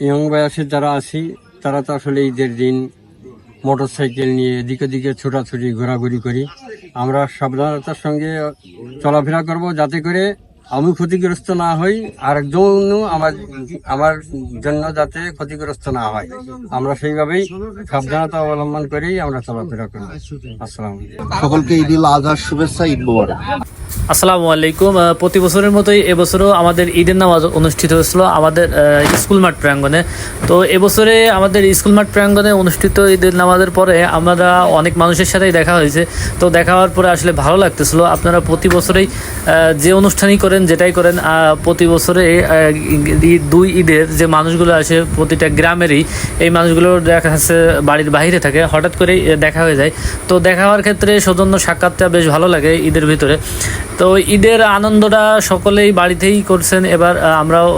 Young বয়সের যারা আছি, তারা তো আসলে ঈদের দিন মোটর সাইকেল নিয়ে এদিকে দিকে ছোটাছুটি, ঘোরাঘুরি করি। আমরা সাবধানতার সঙ্গে চলাফেরা করব যাতে করে আমি ক্ষতিগ্রস্ত না হই আর একজন আমার আমার জন্য যাতে ক্ষতিগ্রস্ত না হয়। আমরা সেইভাবেই সাবধানতা অবলম্বন করেই আমরা চলাফেরা করি আসসালাম সকলকে ঈদ আজহার শুভেচ্ছা, ঈদ আসসালামু আলাইকুম। প্রতি বছরের মতোই এবছরও আমাদের ঈদের নামাজ অনুষ্ঠিত হয়েছিল আমাদের স্কুল মাঠ প্রাঙ্গণে। তো এবছরে আমাদের স্কুল মাঠ প্রাঙ্গণে অনুষ্ঠিত ঈদের নামাজের পরে আমরা অনেক মানুষের সাথেই দেখা হয়েছে। তো দেখা হওয়ার পরে আসলে ভালো লাগতেছিল। আপনারা প্রতি বছরেই যে অনুষ্ঠানই করেন, যেটাই করেন প্রতি বছরে দুই ঈদের যে মানুষগুলো আসে প্রতিটা গ্রামেরই, এই মানুষগুলো দেখা যাচ্ছে বাড়ির বাইরে থাকে, হঠাৎ করেই দেখা হয়ে যায়। তো দেখা হওয়ার ক্ষেত্রে সৌজন্য সাক্ষাৎটা বেশ ভালো লাগে ঈদের ভিতরে। তো ঈদের আনন্দটা সকলেই বাড়িতেই করছেন। এবার আমরাও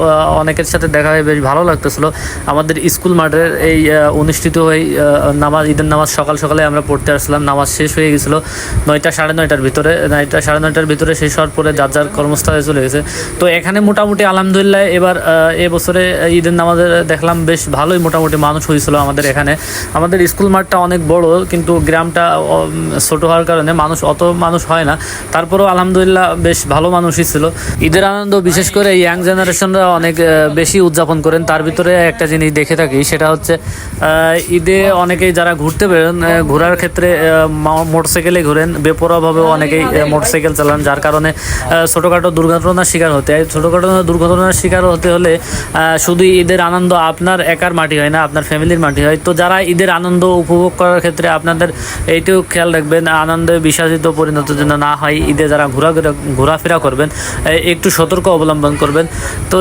অনেকের সাথে দেখা হয়ে বেশ ভালো লাগতেছিল। আমাদের স্কুল মাঠের এই অনুষ্ঠিত হয়ে নামাজ, ঈদের নামাজ সকাল সকালে আমরা পড়তে আসলাম নামাজ শেষ হয়ে গেছিল নয়টা সাড়ে নয়টার ভিতরে। নয়টা সাড়ে নয়টার ভিতরে শেষ হওয়ার পরে যার যার কর্মস্থলে চলে গেছে। তো এখানে মোটামুটি আলহামদুলিল্লাহ এবার এবছরে ঈদের নামাজের দেখলাম বেশ ভালোই মোটামুটি মানুষ হয়েছিল আমাদের এখানে। আমাদের স্কুল মাঠটা অনেক বড়, কিন্তু গ্রামটা ছোট হওয়ার কারণে মানুষ, অত মানুষ হয় না। তারপরেও আলহামদুলিল্লাহ বেশ ভালো মানুষই ছিল। ঈদের আনন্দ বিশেষ করে ইয়াং জেনারেশনরা অনেক বেশি উদযাপন করেন। তার ভিতরে একটা জিনিস দেখে থাকি, সেটা হচ্ছে ঈদে অনেকেই যারা ঘুরতে বেরোন ঘোরার ক্ষেত্রে মোটরসাইকেলে ঘুরেন। বেপরোয়াভাবে অনেকেই মোটরসাইকেল চালান, যার কারণে ছোটোখাটো দুর্ঘটনার শিকার হতে হয়। ছোটোখাটো দুর্ঘটনার শিকার হতে হলে শুধু ঈদের আনন্দ আপনার একার মাটি হয় না, আপনার ফ্যামিলির মাটি হয়। তো যারা ঈদের আনন্দ উপভোগ করার ক্ষেত্রে আপনাদের এইটিও খেয়াল রাখবেন, আনন্দে বিশ্বাসিত পরিণত যেন না হয়, ঈদে যারা ঘোরা ঘোরাফেরা করবেন একটু সতর্ক অবলম্বন করবেন। তো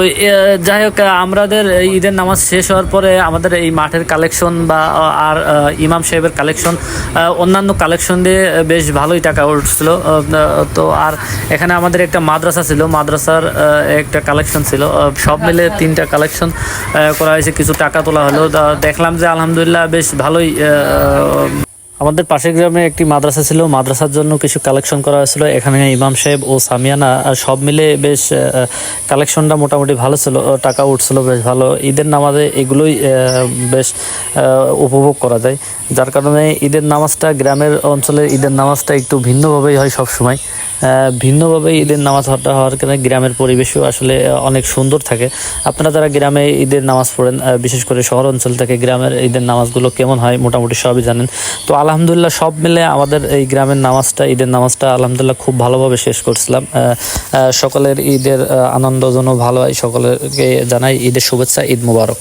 যাই হোক আমাদের ঈদের নামাজ শেষ হওয়ার পরে আমাদের এই মাঠের কালেকশন বা আর ইমাম সাহেবের কালেকশন অন্যান্য কালেকশন দিয়ে বেশ ভালোই টাকা উঠছিল। তো আর এখানে আমাদের একটা মাদ্রাসা ছিল মাদ্রাসার একটা কালেকশন ছিল। সব মিলে তিনটা কালেকশন করা হয়েছে কিছু টাকা তোলা হলো। তা দেখলাম যে আলহামদুলিল্লাহ বেশ ভালোই আমাদের পাশের গ্রামে একটি মাদ্রাসা ছিল। মাদ্রাসার জন্য কিছু কালেকশন করা হয়েছিল। এখানে ইমাম সাহেব ও সামিয়ানা সব মিলে বেশ কালেকশনটা মোটামুটি ভালো ছিল টাকা উঠছিল বেশ ভালো। ঈদের নামাজে এগুলোই বেশ উপভোগ করা যায়। যার কারণে ঈদের নামাজটা গ্রামের অঞ্চলের ঈদের নামাজটা একটু ভিন্নভাবেই হয় সব সময় ভিন্নভাবে ঈদের নামাজ হওয়াটা হওয়ার কারণে গ্রামের পরিবেশও আসলে অনেক সুন্দর থাকে। আপনারা যারা গ্রামে ঈদের নামাজ পড়েন বিশেষ করে শহর অঞ্চল থেকে গ্রামের ঈদের নামাজগুলো কেমন হয় মোটামুটি সবই জানেন। তো আলহামদুলিল্লাহ সব মিলে আমাদের এই গ্রামের নামাজটা, ঈদের নামাজটা আলহামদুলিল্লাহ খুব ভালোভাবে শেষ করছিলাম। সকলের ঈদের আনন্দ ভালো হয় সকলেরকে জানাই ঈদের শুভেচ্ছা, ঈদ মুবারক।